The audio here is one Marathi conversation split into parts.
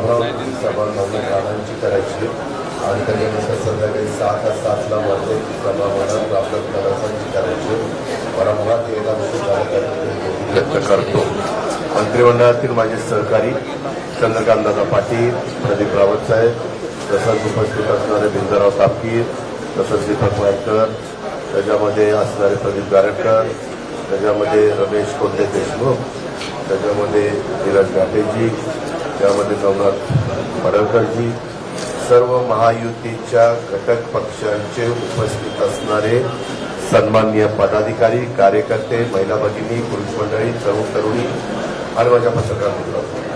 अमरावती सभा नवनीत राणांची करायची. आणि त्याच्यानंतर संध्याकाळी सहा का सातला वर्धेची सभा मला प्राप्त करायची करायची. मला मुळात यायला व्यक्त करतो. मंत्रिमंडळातील माझे सहकारी चंद्रकांतदादा पाटील प्रदीप रावत साहेब तसंच उपस्थित असणारे बिंदराव तापकीर तसंच दीपक वायकर त्याच्यामध्ये असणारे प्रदीप गारटकर त्याच्यामध्ये रमेश कोंडे देशमुख त्याच्यामध्ये धीरज घाटेजी त्यामध्ये नवनाथ पडळकरजी सर्व महायुतीच्या घटक पक्षांचे उपस्थित असणारे सन्माननीय पदाधिकारी कार्यकर्ते महिला भगिनी पुरुष मंडळी तरुण तरुणी आणि माझ्या पत्रकार मित्रांनो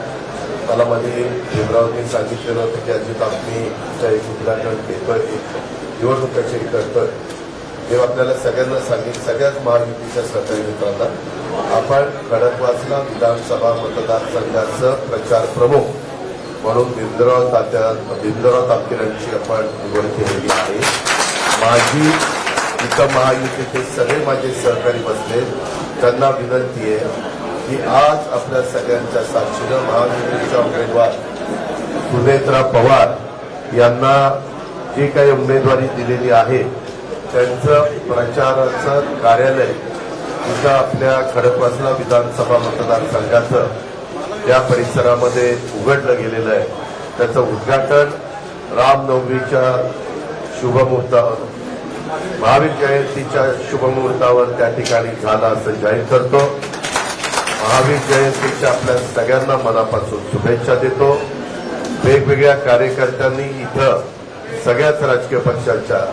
मला मध्ये भीमरावनी सांगितलेलं होतं की अजित आपणीच्या एक उद्घाटन पेपर एक निवडणुकाचे करतोय हे आपल्याला सगळ्यांना सांगेल सगळ्याच महायुतीच्या सहकारी मित्रांना आपण खडकवासला विधानसभा मतदारसंघाचं प्रचार प्रमुख म्हणून बिंदराव तात्या बिंदराव तापकिरांची आपण निवड केलेली आहे. माझी इथं महायुतीचे सगळे माझे सहकारी बसले त्यांना विनंती आहे की आज आपल्या सगळ्यांच्या साक्षीनं महायुतीच्या उमेदवार सुनेत्रा पवार यांना जी काही उमेदवारी दिलेली आहे त्यांचं प्रचाराचं कार्यालय सुद्धा आपल्या खडकवासला विधानसभा मतदारसंघाचं त्या परिसरामध्ये उघडलं गेलेलं आहे. त्याचं उद्घाटन रामनवमीच्या शुभमुहूर्तावर महावीर जयंतीच्या शुभमुहूर्तावर त्या ठिकाणी झालं असं जाहीर करतो. महावीर जयंतीच्या आपल्या सगळ्यांना मनापासून शुभेच्छा देतो. वेगवेगळ्या कार्यकर्त्यांनी इथं सगळ्याच राजकीय पक्षांच्या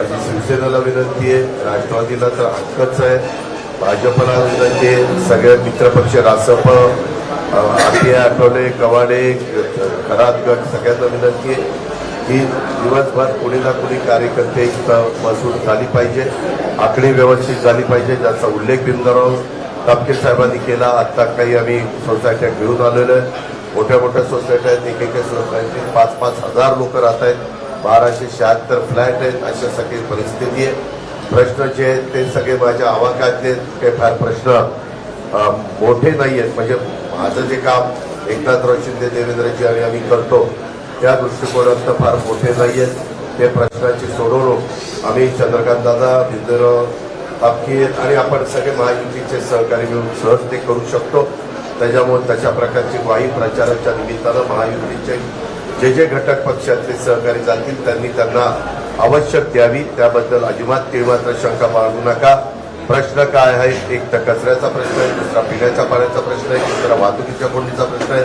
अशी शिवसेनेला विनंती आहे राष्ट्रवादीला तर हक्कच आहे. भाजपला विनंती आहे सगळे मित्रपक्ष रासप आठे आठवले कवाडे खरात गट सगळ्यांना विनंती आहे की दिवसभर कुणी ना कुणी कार्यकर्ते महसूल झाली पाहिजे आकडी व्यवस्थित झाली पाहिजे ज्याचा उल्लेख बिंदराव तापके साहेबांनी केला. आता काही आम्ही सोसायट्या घेऊन आलेलो आहे. मोठ्या मोठ्या सोसायट्या आहेत एक एक सोसायटीत पाच पाच हजार लोक राहत आहेत. बाराशे शहात्तर फ्लॅट आहेत अशा सगळी परिस्थिती आहे. प्रश्न जे आहेत ते सगळे माझ्या आवाकातले काही फार प्रश्न मोठे नाही आहेत. म्हणजे माझं जे काम एकनाथराव शिंदे देवेंद्रजी आणि आम्ही करतो त्या दृष्टिकोनात फार मोठे नाही आहेत. ते प्रश्नाची सोडवणूक आम्ही चंद्रकांत दादा बिंदुराव तापकीर आणि आपण सगळे महायुतीचे सहकारी मिळून सहज ते करू शकतो. त्याच्यामुळे तशा प्रकारची वाई प्रचाराच्या निमित्तानं महायुतीचे जे जे घटक पक्षातले सहकारी जातील त्यांनी त्यांना आवश्यक द्यावी. त्याबद्दल अजिबात केव्हा मात्र शंका बाळगू नका. प्रश्न काय आहे एक तर कचऱ्याचा प्रश्न आहे दुसरा पिण्याच्या पाण्याचा प्रश्न आहे तिसरा वाहतुकीच्या कोंडीचा प्रश्न आहे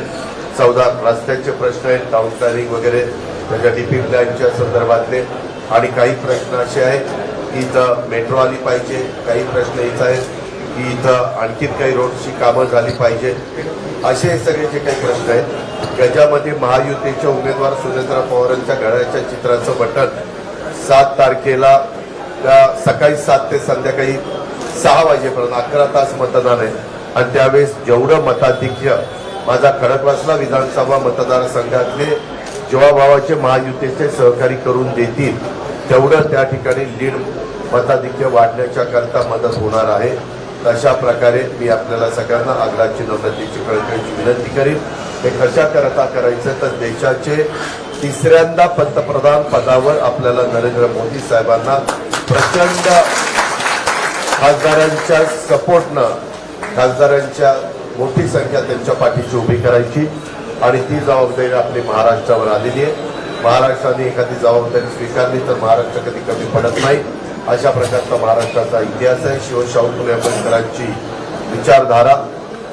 चौदा रस्त्याचे प्रश्न आहेत टाउन प्लॅनिंग वगैरे त्याच्या डीपी प्लॅनच्या संदर्भातले. आणि काही प्रश्न असे आहेत की इथं मेट्रो आली पाहिजे काही प्रश्न इथं आहेत. की इथं आणखीन काही रोडची कामं झाली पाहिजे. असे सगळे जे काही प्रश्न आहेत त्याच्यामध्ये महायुतीचे उमेदवार सुरेंद्र पवारांच्या घड्याच्या चित्राचं बटन सात तारखेला त्या सकाळी सात ते संध्याकाळी सहा वाजेपर्यंत अकरा तास मतदान आहे. आणि त्यावेळेस जेवढं मताधिक्य माझा खडकवासला विधानसभा मतदारसंघातले जीवाभावाचे महायुतीचे सहकारी करून देतील तेवढं त्या ठिकाणी लीड मताधिक्य वाढण्याच्या करता मदत होणार आहे. तशा प्रकारे मी आपल्याला सगळ्यांना आग्राची नम्रतेची कळकळीची विनंती करीन हे कशा करता करायचं तर देशाचे तिसऱ्यांदा पंतप्रधान पदावर आपल्याला नरेंद्र मोदी साहेबांना प्रचंड खासदारांच्या सपोर्टनं खासदारांच्या मोठी संख्या त्यांच्या पाठीशी उभी करायची आणि ती जबाबदारी आपली महाराष्ट्रावर आलेली आहे. महाराष्ट्राने एखादी जबाबदारी स्वीकारली तर महाराष्ट्र कधी कमी पडत नाही. अशा प्रकारचा महाराष्ट्राचा इतिहास आहे. शिवशाहू फुले आंबेडकरांची विचारधारा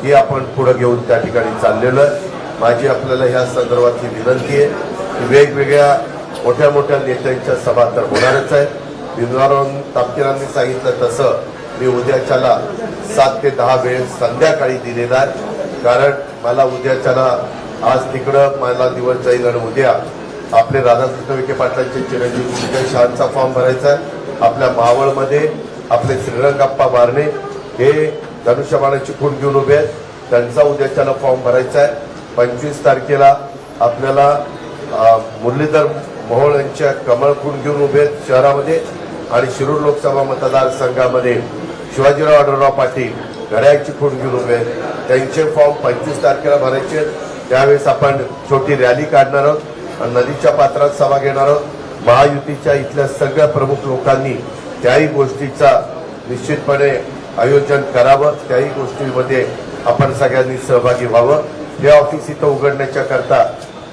ही आपण पुढे घेऊन त्या ठिकाणी चाललेलो आहे. माझी आपल्याला ह्या संदर्भातली विनंती आहे की वेगवेगळ्या मोठ्या मोठ्या नेत्यांच्या सभा तर होणारच आहे बिंदुराव तापकिरांनी सांगितलं तसं मी उद्याच्याला सात ते दहा वेळ संध्याकाळी दिलेला आहे. कारण मला उद्याच्याला आज तिकडं मला दिवस जाईल आणि उद्या आपले राधाकृष्ण विखे पाटलांचे चिरंजीव विजय शहाचा फॉर्म भरायचा आहे. आपल्या मावळमध्ये आपले श्रीरंगाप्पा मारणे हे धनुष्यबाणाची खूण घेऊन उभे आहेत. त्यांचा उद्याच्याला फॉर्म भरायचा आहे. पंचवीस तारखेला आपल्याला मुरलीधर मोहोळ यांच्या कमळ खूण घेऊन उभे आहेत शहरामध्ये आणि शिरूर लोकसभा मतदारसंघामध्ये. शिवाजीराव आढळराव पाटील घड्याळची खूण घेऊन उभे आहेत. त्यांचे फॉर्म पंचवीस तारखेला भरायचे आहेत. त्यावेळेस आपण छोटी रॅली काढणार आहोत आणि नदीच्या पात्रात सभा घेणार आहोत. महायुतीच्या इथल्या सगळ्या प्रमुख लोकांनी त्याही गोष्टीचा निश्चितपणे आयोजन करावं त्याही गोष्टीमध्ये आपण सगळ्यांनी सहभागी व्हावं. हे ऑफिस इथं उघडण्याच्या करता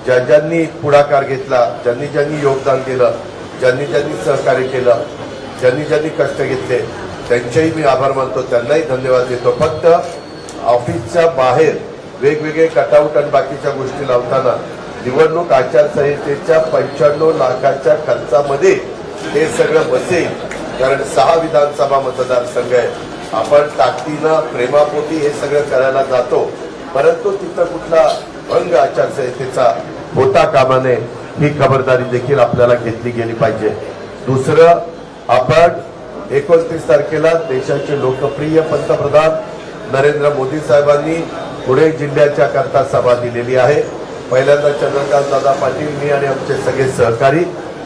ज्या ज्यांनी पुढाकार घेतला ज्यांनी ज्यांनी योगदान दिलं ज्यांनी ज्यांनी सहकार्य केलं ज्यांनी ज्यांनी कष्ट घेतले त्यांचेही मी आभार मानतो त्यांनाही धन्यवाद देतो. फक्त ऑफिसच्या बाहेर वेगवेगळे कटआउट आणि बाकीच्या गोष्टी लावताना निवडणूक आचारसंहितेच्या पंच्याण्णव लाखाच्या खर्चामध्ये हे सगळं बसेल. कारण सहा विधानसभा मतदारसंघ आहे आपण ताकदीनं प्रेमापोटी हे सगळं करायला जातो. परंतु तिथं कुठला भंग आचारसंहितेचा होता कामा नये ही खबरदारी देखील आपल्याला घेतली गेली पाहिजे. दुसरं आपण एकोणतीस तारखेला देशाचे लोकप्रिय पंतप्रधान नरेंद्र मोदी साहेबांनी पुणे जिल्ह्याच्या करता सभा दिलेली आहे. पहिल्यांदा चंद्रकांत दादा पाटील मी आणि आमचे सगळे सहकारी.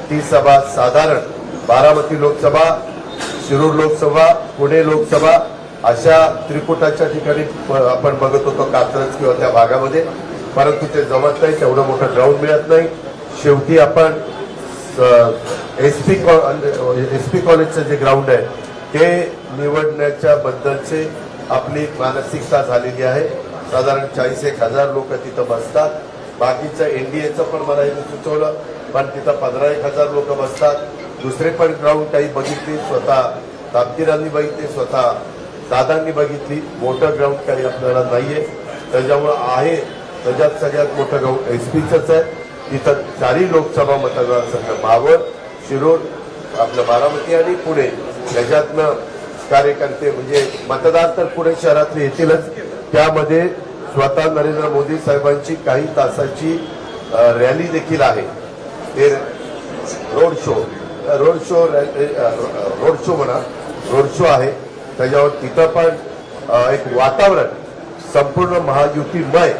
ती सभा साधारण बारामती लोकसभा शिरूर लोकसभा पुणे लोकसभा अशा त्रिकुटाच्या ठिकाणी प- आपण बघत होतो कात्रज किंवा त्या भागामध्ये. परंतु ते जमत नाही तेवढं मोठं ग्राउंड मिळत नाही. शेवटी आपण एस पी एस पी कॉलेजचं जे ग्राउंड आहे ते निवडण्याच्या बद्दलचे आपली मानसिकता झालेली आहे. साधारण चाळीस एक हजार लोक तिथं बसतात. बाकीचं एनडीएचं पण मला हे सुचवलं पण तिथं पंधरा एक हजार लोक बसतात. दुसरे पण ग्राउंड काही बघितली स्वतः तापतीरांनी बघितली स्वतः दादांनी बघितली. मोठं ग्राउंड काही आपल्याला नाहीये. त्याच्यामुळं आहे त्याच्यात सगळ्यात मोठं ग्राउंड एस पीचंच आहे. तिथं चारही लोकसभा मतदारसंघ मावळ शिरोड आपलं बारामती आणि पुणे. त्याच्यातनं कार्यकर्ते म्हणजे मतदार तर पुणे शहरातले येतीलच. त्यामध्ये स्वतः नरेंद्र मोदी साहेबांची काही तासाची रॅली देखील आहे. ते road show road show road show म्हणा रोड शो आहे. त्याच्यावर तिथं पण एक वातावरण संपूर्ण महायुतीमय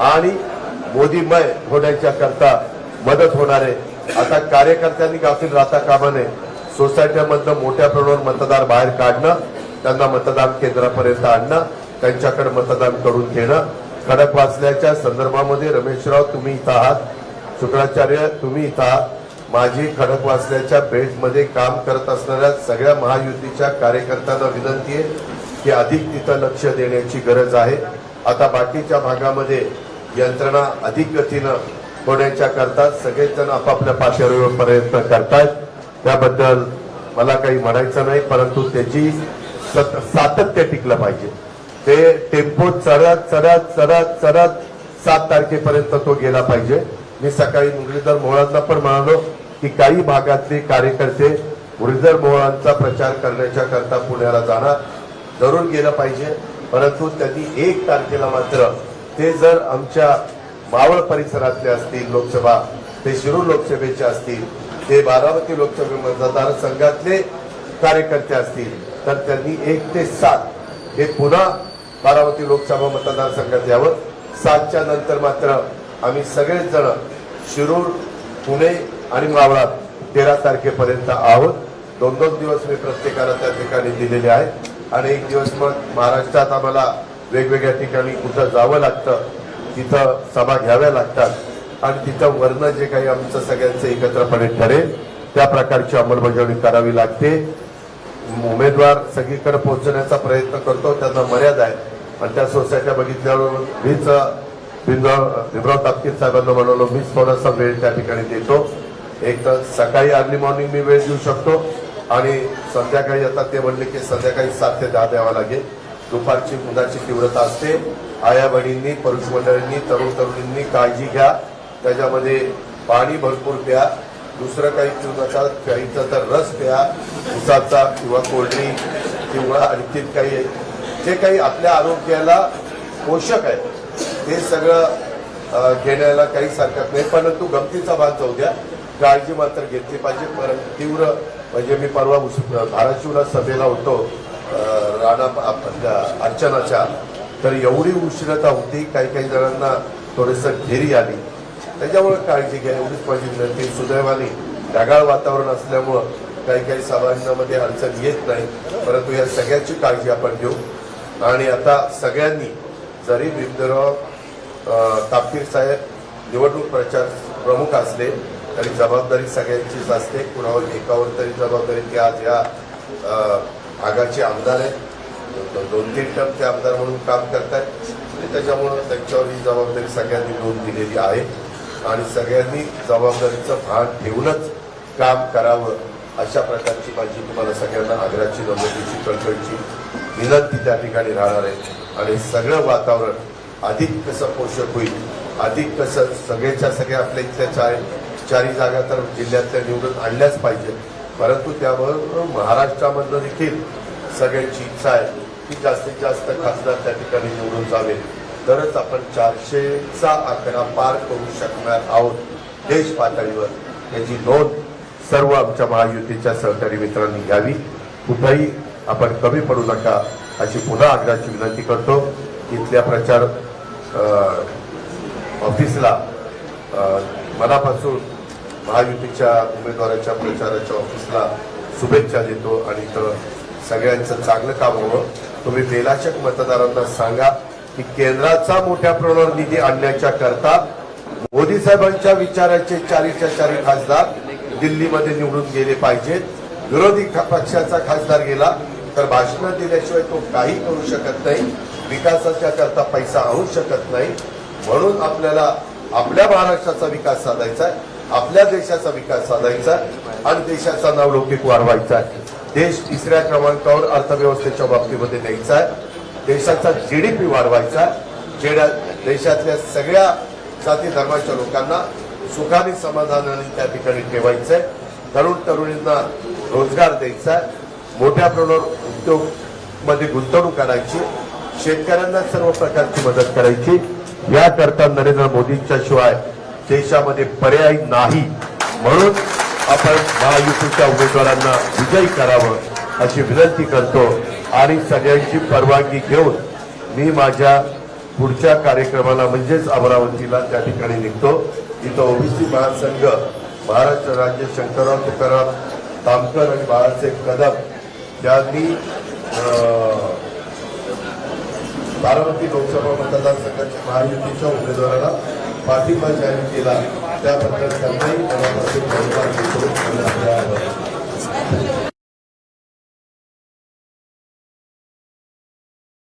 आणि मोदीमय होण्याच्या करता मदत होणार आहे. आता कार्यकर्त्यांनी गाफील राहता कामा नये. सोसायट्यामधनं मोठ्या प्रमाणावर मतदार बाहेर काढणं त्यांना मतदान केंद्रापर्यंत आणणं त्यांच्याकडे मतदान करून घेणं. खडकवासल्याच्या संदर्भामध्ये रमेशराव तुम्ही इथं आहात. शुक्राचार्य तुम्ही इथं आहात. माझी खडकवासल्याच्या बेटमध्ये काम करत असणाऱ्या सगळ्या महायुतीच्या कार्यकर्त्यांना विनंती आहे की अधिक तिथं लक्ष देण्याची गरज आहे. आता बाकीच्या भागामध्ये यंत्रणा अधिक गतीनं होण्याच्या करता सगळेच जण आपापल्या पातळीवर प्रयत्न करतायत. त्याबद्दल मला काही म्हणायचं नाही परंतु त्याची सत- सातत्य टिकलं पाहिजे. ते टेम्पो चढत चढत चढत चढत सात तारखेपर्यंत तो गेला पाहिजे. मी सकाळी मुरलीधर मोहळांना पण म्हणालो की काही भागातले कार्यकर्ते मुरलीधर मोहळांचा प्रचार करण्याच्या करता पुण्याला जाणार. जरूर गेलं पाहिजे. परंतु त्यांनी एक तारखेला मात्र ते जर आमच्या मावळ परिसरातले असतील लोकसभा ते शिरूर लोकसभेचे असतील ते बारामती लोकसभे मतदारसंघातले कार्यकर्ते असतील तर त्यांनी एक ते सात हे पुन्हा बारामती लोकसभा मतदारसंघात यावं. सातच्या नंतर मात्र आम्ही सगळेच जण शिरूर पुणे आणि मावळात तेरा तारखेपर्यंत आहोत. दोन दोन दिवस मी प्रत्येकाला त्या ठिकाणी दिलेले आहेत. आणि एक दिवस मग महाराष्ट्रात आम्हाला वेगवेगळ्या ठिकाणी कुठं जावं लागतं तिथं सभा घ्याव्या लागतात आणि तिथं वर्ण जे काही आमचं सगळ्यांचं एकत्रपणे ठरेल त्या प्रकारची अंमलबजावणी करावी लागते. उमेदवार सगळीकडे पोहोचण्याचा प्रयत्न करतो त्यांना मर्यादा आहे आणि त्या सोसायट्या बघितल्यावर मीच भीमराव भीमराव तापकीर साहेबांना म्हणालो मीच थोडासा वेळ त्या ठिकाणी देतो. एक तर सकाळी अर्ली मॉर्निंग मी वेळ देऊ शकतो आणि संध्याकाळी आता ते म्हणले की संध्याकाळी सात ते दहा द्यावा लागेल. दुपारची उन्हाची तीव्रता असते. आया बहिणींनी पुरुष मंडळींनी तरुण तरुणींनी काळजी घ्या. त्याच्यामध्ये पाणी भरपूर प्या. दुसरं काही पिऊ नका काहीचा तर रस प्या. उसाचा किंवा कोल्ड्रिंक किंवा आणखी काही जे काही आपल्या आरोग्याला पोषक आहे ते सगळं घेण्याला काहीच हरकत नाही परंतु गमतीचा भाग जाऊ द्या. काळजी मात्र घेतली पाहिजे परंतु तीव्र म्हणजे मी परवा उस- धाराशिवला सभेला होतो राणा आपल्या अर्चनाच्या. तर एवढी उष्णता होती काही काही जणांना थोडस घेरी आली. त्याच्यामुळे काळजी घ्या एवढीच माझी विनंती. सुदैवाने ढगाळ वातावरण असल्यामुळं काही काही सभांमध्ये अडचण येत नाही. परंतु या सगळ्याची काळजी आपण घेऊ. आणि आता सगळ्यांनी जरी भीमदेवराव तापकीर साहेब निवडणूक प्रचार प्रमुख असले तरी जबाबदारी सगळ्यांचीच असते. कुणावर एकावर तरी जबाबदारी ते आज या भागाचे आमदार आहेत. दोन तीन टर्म ते आमदार म्हणून काम करतात आणि त्याच्यामुळं त्यांच्यावर ही जबाबदारी सगळ्यांनी नोंद दिलेली आहे. आणि सगळ्यांनी जबाबदारीचं भान ठेवूनच काम करावं अशा प्रकारची माझी तुम्हाला सगळ्यांना आग्रहाची नमतीची कळकळीची विनंती त्या ठिकाणी राहणार आहे. आणि सगळं वातावरण अधिक कसं पोषक होईल अधिक कसं सगळ्याच्या सगळ्या आपल्या इथल्या चार चारी जागा तर जिल्ह्यातल्या निवडून आणल्याच पाहिजे परंतु त्याबरोबर महाराष्ट्रामधलं देखील सगळ्यांची इच्छा आहे की जास्तीत जास्त खासदार त्या ठिकाणी निवडून जावे. तरच आपण चारशेचा आकडा पार करू शकणार आहोत देश पातळीवर. याची नोंद सर्व आमच्या महायुतीच्या सहकारी मित्रांनी घ्यावी. कुठंही आपण कमी पडू नका अशी पुन्हा आग्रहाची विनंती करतो. इथल्या प्रचार ऑफिसला मनापासून महायुतीच्या उमेदवाराच्या प्रचाराच्या ऑफिसला शुभेच्छा देतो आणि तर सगळ्यांचं चांगलं काम व्हावं. तुम्ही बेलाचक मतदारांना सांगा की केंद्राचा मोठ्या प्रमाणावर निधी आणण्याच्या करता मोदी साहेबांच्या विचाराचे चारीच्या चारी खासदार दिल्लीमध्ये निवडून गेले पाहिजेत. विरोधी पक्षाचा खासदार गेला. तर भाषणं दिल्याशिवाय तो काही करू शकत नाही. विकासाच्या करता पैसा आणू शकत नाही. म्हणून आपल्याला आपल्या महाराष्ट्राचा विकास साधायचा आहे आपल्या देशाचा विकास साधायचा आणि देशाचा नावलौकिक वाढवायचा आहे. देश तिसऱ्या क्रमांकावर अर्थव्यवस्थेच्या बाबतीमध्ये न्यायचा आहे. देशाचा जीडीपी वाढवायचा आहे. जेडा देशातल्या सगळ्या जाती धर्माच्या लोकांना सुखाने समाधानाने त्या ठिकाणी ठेवायचं आहे. तरुण तरुणींना रोजगार द्यायचा आहे. मोठ्या प्रमाणावर उद्योगमध्ये गुंतवणूक करायची शेतकऱ्यांना सर्व प्रकारची मदत करायची. याकरता नरेंद्र मोदींच्या शिवाय देशामध्ये पर्याय नाही. म्हणून आपण महायुतीच्या उमेदवारांना विजयी करावं अशी विनंती करतो. आणि सगळ्यांची परवानगी घेऊन मी माझ्या पुढच्या कार्यक्रमाला म्हणजेच अमरावतीला त्या ठिकाणी निघतो. इथं ओबीसी महासंघ महाराष्ट्र राज्य शंकरराव तुकाराम तामकर आणि बाळासाहेब कदम त्या अगदी बारामती लोकसभा मतदारसंघाच्या महायुतीच्या उमेदवाराला पाठिंबा जाहीर केला. त्याबद्दल त्यांनाही मनापासून धन्यवाद देतो आणि आपल्या